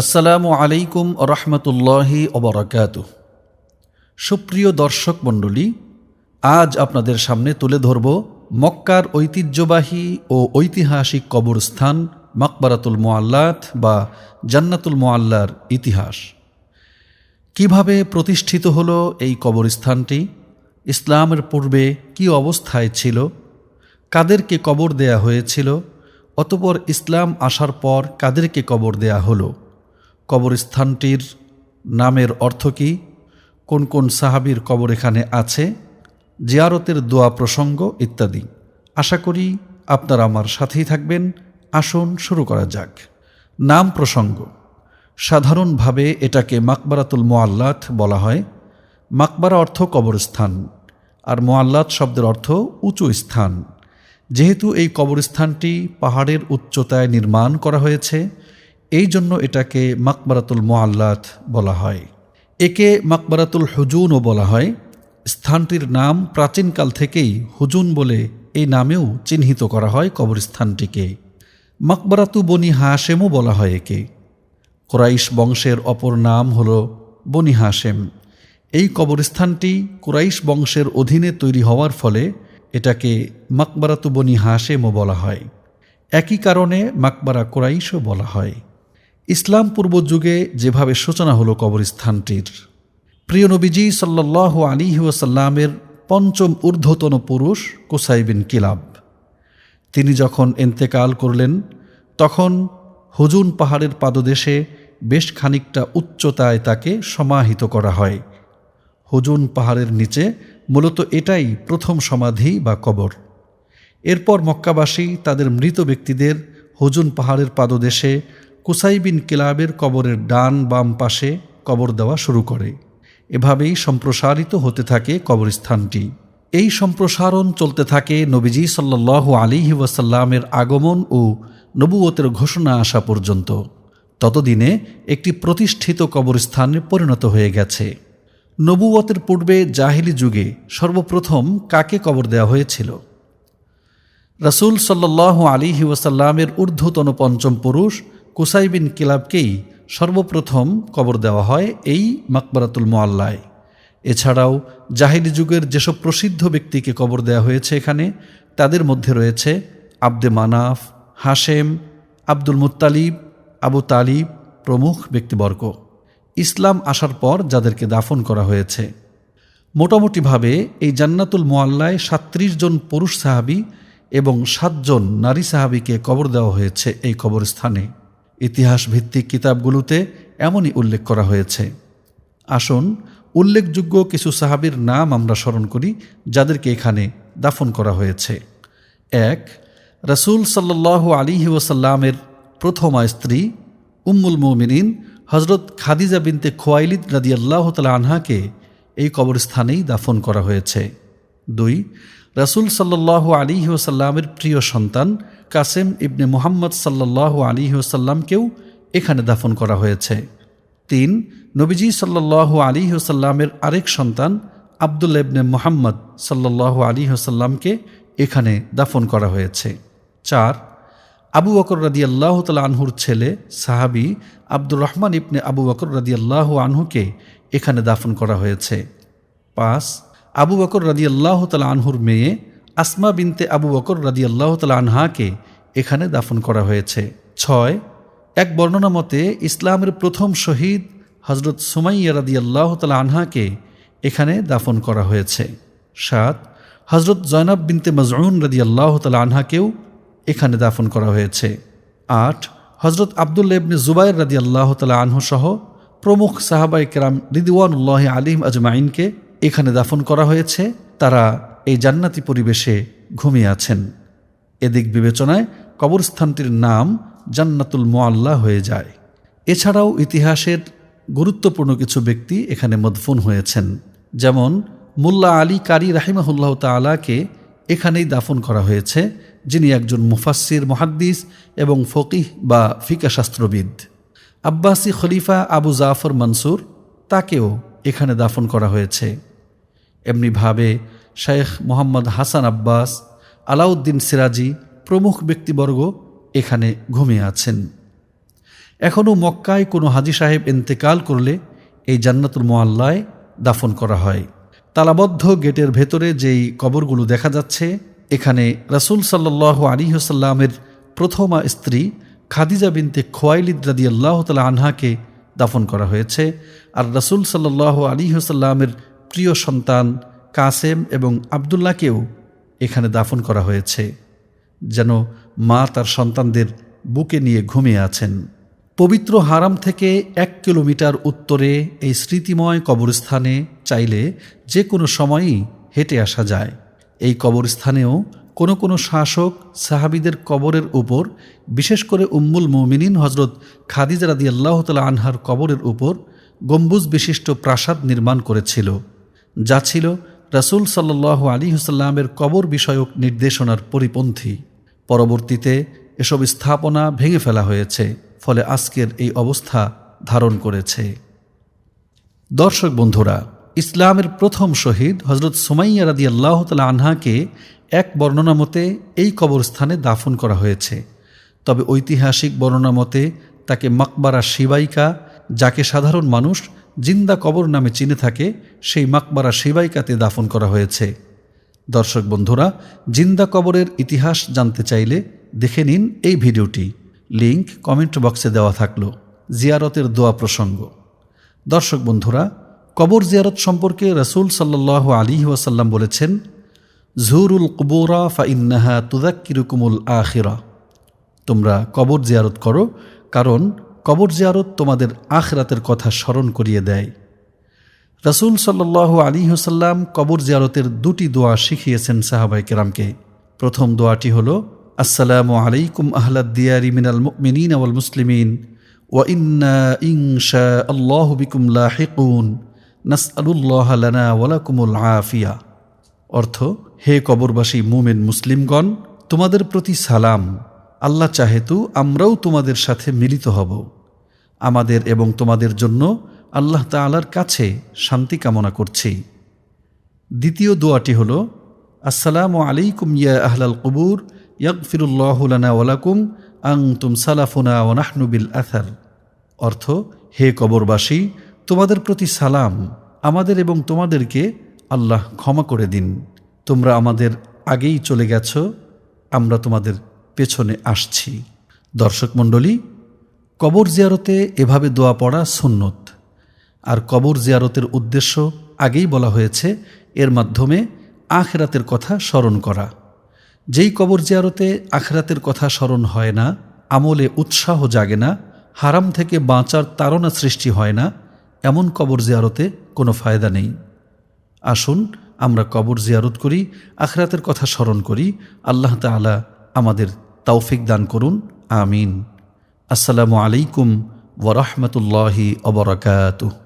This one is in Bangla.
আসসালামু আলাইকুম রহমতুল্লাহি অবরাকাত সুপ্রিয় দর্শক মণ্ডলী, আজ আপনাদের সামনে তুলে ধরব মক্কার ঐতিহ্যবাহী ও ঐতিহাসিক কবরস্থান মাকবারাতুল মোয়াল্লাত বা জান্নাতুল মোয়াল্লার ইতিহাস। কীভাবে প্রতিষ্ঠিত হল এই কবরস্থানটি? ইসলামের পূর্বে কি অবস্থায় ছিল? কাদেরকে কবর দেয়া হয়েছিল? অতপর ইসলাম আসার পর কাদেরকে কবর দেয়া হলো? কবরস্থানটির নামের অর্থ কী? কোন কোন সাহাবির কবর এখানে আছে? জিয়ারতের দোয়া প্রসঙ্গ ইত্যাদি। আশা করি আপনারা আমার সাথেই থাকবেন। আসুন শুরু করা যাক। নাম প্রসঙ্গ। সাধারণভাবে এটাকে মাকবারাতুল মোয়াল্লাত বলা হয়। মাকবারা অর্থ কবরস্থান, আর মোয়াল্লাত শব্দের অর্থ উঁচু স্থান। যেহেতু এই কবরস্থানটি পাহাড়ের উচ্চতায় নির্মাণ করা হয়েছে এই জন্য এটাকে মাকবারাতুল মোয়াল্লাত বলা হয়। একে মাকবারাতুল হুজুনও বলা হয়। স্থানটির নাম প্রাচীনকাল থেকেই হুজুন বলে এই নামেও চিহ্নিত করা হয় কবরস্থানটিকে। মাকবারাতু বনি হাশেমও বলা হয় একে। কোরাইশ বংশের অপর নাম হল বনি হাশেম। এই কবরস্থানটি কুরাইশ বংশের অধীনে তৈরি হওয়ার ফলে এটাকে মাকবারাতু বনি হাশেমও বলা হয়। একই কারণে মাকবারা কোরাইশও বলা হয়। ইসলাম পূর্ব যুগে যেভাবে সূচনা হলো কবরস্থানটির। প্রিয় নবীজি সাল্লাহ আলী ওয়াসাল্লামের পঞ্চম ঊর্ধ্বতন পুরুষ কোসাইবিন কিলাব। তিনি যখন এন্তেকাল করলেন, তখন হুজুন পাহাড়ের পাদদেশে বেশ খানিকটা উচ্চতায় তাকে সমাহিত করা হয়। হুজুন পাহাড়ের নিচে মূলত এটাই প্রথম সমাধি বা কবর। এরপর মক্কাবাসী তাদের মৃত ব্যক্তিদের হুজুন পাহাড়ের পাদদেশে কুসাইবিন কিলাবের কবরের ডান বাম পাশে কবর দেওয়া শুরু করে। এভাবেই সম্প্রসারিত হতে থাকে কবরস্থানটি। এই সম্প্রসারণ চলতে থাকে নবীজি সাল্লাহ আলিহি ওয়াসাল্লামের আগমন ও নবুয়তের ঘোষণা আসা পর্যন্ত। ততদিনে একটি প্রতিষ্ঠিত কবরস্থানে পরিণত হয়ে গেছে। নবুয়তের পূর্বে জাহিলি যুগে সর্বপ্রথম কাকে কবর দেওয়া হয়েছিল? রাসুল সাল্লাহ আলিহি ওয়াসাল্লামের ঊর্ধ্বতন পঞ্চম পুরুষ কুসাইবিন কিলাবকেই সর্বপ্রথম কবর দেওয়া হয় এই মাকবরাতুল মোয়াল্লায় এছাড়াও জাহিলি যুগের যেসব প্রসিদ্ধ ব্যক্তিকে কবর দেওয়া হয়েছে এখানে, তাদের মধ্যে রয়েছে আব্দে মানাফ, হাশেম, আব্দুল মুত্তালিব, আবু তালিব প্রমুখ ব্যক্তিবর্গ। ইসলাম আসার পর যাদেরকে দাফন করা হয়েছে। মোটামুটিভাবে এই জান্নাতুল মোয়াল্লায় সাত্রিশ জন পুরুষ সাহাবি এবং সাতজন নারী সাহাবিকে কবর দেওয়া হয়েছে এই কবরস্থানে। ইতিহাস ভিত্তিক কিতাবগুলোতে এমনই উল্লেখ করা হয়েছে। আসুন, উল্লেখযোগ্য কিছু সাহাবির নাম আমরা স্মরণ করি, যাদেরকে এখানে দাফন করা হয়েছে। এক, রসুল সাল্লাহ আলী ওসাল্লামের প্রথমা স্ত্রী, উম্মুল মুমিনিন হজরত খাদিজা বিনতে খোয়াইলিদ আল্লাহ তালা আনহাকে এই কবরস্থানেই দাফন করা হয়েছে। দুই রসুল সাল্লাহ আলী ওসাল্লামের প্রিয় সন্তান কাসেম ইবনে মুহাম্মদ সাল্লাহ আলী ওসাল্লামকেও এখানে দাফন করা হয়েছে। তিন, নবীজি সাল্লাহ আলী ওসাল্লামের আরেক সন্তান আবদুল্লা ইবনে মুহাম্মদ সাল্লাহ আলী ওসাল্লামকে এখানে দাফন করা হয়েছে। চার, আবু বকর রাদি আল্লাহ তালা আনহুর ছেলে, সাহাবি আব্দুর রহমান ইবনে আবু বকর রাদি আল্লাহ আনহুকে এখানে দাফন করা হয়েছে। পাঁচ আবু বকর রাদি আল্লাহ তালা আনহুর মেয়ে আসমা বিনতে আবু বকর রাদি আল্লাহ তালা আনহাকে এখানে দাফন করা হয়েছে। ছয়, এক বর্ণনা মতে ইসলামের প্রথম শহীদ হজরত সুমাইয়া রাদি আল্লাহ তালা আনহাকে এখানে দাফন করা হয়েছে। সাত হজরত জয়নাব বিনতে মজরুন রাদি আল্লাহ তালা আনহাকেও এখানে দাফন করা হয়েছে। আট হজরত আবদুল্লা ইবনে জুবাইর রাদি আল্লাহ তালা আনহু সহ প্রমুখ সাহাবাই কেরাম রিদিওয়ানুল্লাহ আলিম আজমাইনকে এখানে দাফন করা হয়েছে, তারা এই জান্নাতি পরিবেশে ঘুমিয়ে আছেন। এদিক বিবেচনায় কবরস্থানটির নাম জান্নাতুল মোয়াল্লা হয়ে যায়। এছাড়াও ইতিহাসের গুরুত্বপূর্ণ কিছু ব্যক্তি এখানে মদফুন হয়েছেন, যেমন মুল্লা আলী কারি রাহিমাহুল্লাহ তালাকে এখানেই দাফন করা হয়েছে, যিনি একজন মুফাসির মহাদ্দিস এবং ফকিহ বা ফিকাশাস্ত্রবিদ। আব্বাসী খলিফা আবু জাফর মনসুর তাকেও এখানে দাফন করা হয়েছে। এমনিভাবে শেখ মোহাম্মদ হাসান আব্বাস, আলাউদ্দিন সিরাজি প্রমুখ ব্যক্তিবর্গ এখানে ঘুমিয়ে আছেন। এখনও মক্কায় কোনো হাজি সাহেব ইন্তেকাল করলে এই জান্নাতুল মোয়াল্লায় দাফন করা হয়। তালাবদ্ধ গেটের ভেতরে যেই কবরগুলো দেখা যাচ্ছে, এখানে রাসুল সাল্লাহ আলী হাসাল্লামের প্রথমা স্ত্রী খাদিজা বিনতে খোয়াইলিদ রাদি আল্লাহ তালা আনহাকে দাফন করা হয়েছে। আর রাসুল সাল্লাহ আলী হাসাল্লামের প্রিয় সন্তান কাসেম এবং আবদুল্লাহকেও এখানে দাফন করা হয়েছে, যেন মা তার সন্তানদের বুকে নিয়ে ঘুমিয়ে আছেন। পবিত্র হারাম থেকে এক কিলোমিটার উত্তরে এই স্মৃতিময় কবরস্থানে চাইলে যে কোনো সময়ই হেঁটে আসা যায়। এই কবরস্থানেও কোনো কোনো শাসক সাহাবিদের কবরের উপর, বিশেষ করে উম্মুল মুমিনিন হজরত খাদিজা রাদি আল্লাহ তালা আনহার কবরের উপর গম্বুজ বিশিষ্ট প্রাসাদ নির্মাণ করেছিল, যা ছিল রাসুল সাল্লাহ আলী হুসাল্লামের কবর বিষয়ক নির্দেশনার পরিপন্থী। পরবর্তীতে এসব স্থাপনা ভেঙে ফেলা হয়েছে, ফলে আজকের এই অবস্থা ধারণ করেছে। দর্শক বন্ধুরা, ইসলামের প্রথম শহীদ হজরত সুমাইয়া রাদি আল্লাহ তালা আনহাকে এক বর্ণনা মতে এই কবরস্থানে দাফন করা হয়েছে। তবে ঐতিহাসিক বর্ণনা মতে তাকে মাকবারা শিবাইকা, যাকে সাধারণ মানুষ জিন্দা কবর নামে চিনে থাকে, সেই মাকবারা শিবাইকাতে দাফন করা হয়েছে। দর্শক বন্ধুরা, জিন্দা কবরের ইতিহাস জানতে চাইলে দেখে নিন এই ভিডিওটি। লিংক কমেন্ট বক্সে দেওয়া থাকল। জিয়ারতের দোয়া প্রসঙ্গ। দর্শক বন্ধুরা, কবর জিয়ারত সম্পর্কে রসুল সাল্লাহ আলী ওয়াসাল্লাম বলেছেন জহুরুল কুবোরা ফা ইন্নাহা তুদাক্কিরুকুমুল আখিরা। তোমরা কবর জিয়ারত করো, কারণ কবর জিয়ারত তোমাদের আখরাতের কথা স্মরণ করিয়ে দেয়। রসুল সাল্লাহ আলী হুসাল্লাম কবর জিয়ারতের দুটি দোয়া শিখিয়েছেন সাহাবাই কেরামকে। প্রথম দোয়াটি হল, আসসালামু আলাইকুম আহলাদ দিয়ারি মিনাল মিনীন আওয়াল মুসলিমিন, ওয়া ইন্না ইংশা আল্লাহ বিকুম লাহিকুন, নাসআলুল্লাহ লানা ওয়ালাকুমুল আফিয়া। অর্থ, হে কবরবাসী মুমেন মুসলিমগণ, তোমাদের প্রতি সালাম। আল্লাহ চাহেতু আমরাও তোমাদের সাথে মিলিত হব। আমাদের এবং তোমাদের জন্য আল্লাহ তালার কাছে শান্তি কামনা করছি। দ্বিতীয় দোয়াটি হল, আসসালামু আলাইকুম ইয়া আহলাল কবুর ইয়াকফিরুল্লাহুলানা ওয়ালাকুম আং তুম সালাফুনা ওনাহনু বিল আথার অর্থ, হে কবরবাসী, তোমাদের প্রতি সালাম। আমাদের এবং তোমাদেরকে আল্লাহ ক্ষমা করে দিন। তোমরা আমাদের আগেই চলে গেছ, আমরা তোমাদের পেছনে আসছি। দর্শক মণ্ডলী, কবর জিয়ারতে এভাবে দোয়া পড়া সুন্নত। আর কবর জিয়ারতের উদ্দেশ্য আগেই বলা হয়েছে, এর মাধ্যমে আখরাতের কথা স্মরণ করা। যেই কবর জিয়ারতে আখেরাতের কথা স্মরণ হয় না, আমলে উৎসাহ জাগে না, হারাম থেকে বাঁচার তাড়না সৃষ্টি হয় না, এমন কবর জিয়ারতে কোনো ফায়দা নেই। আসুন, আমরা কবর জিয়ারত করি, আখরাতের কথা স্মরণ করি। আল্লাহ তালা আমাদের তৌফিক দান করুন। আমিন। আসসালামু আলাইকুম ওরহমতুল্লাহি অবরাকাতুহ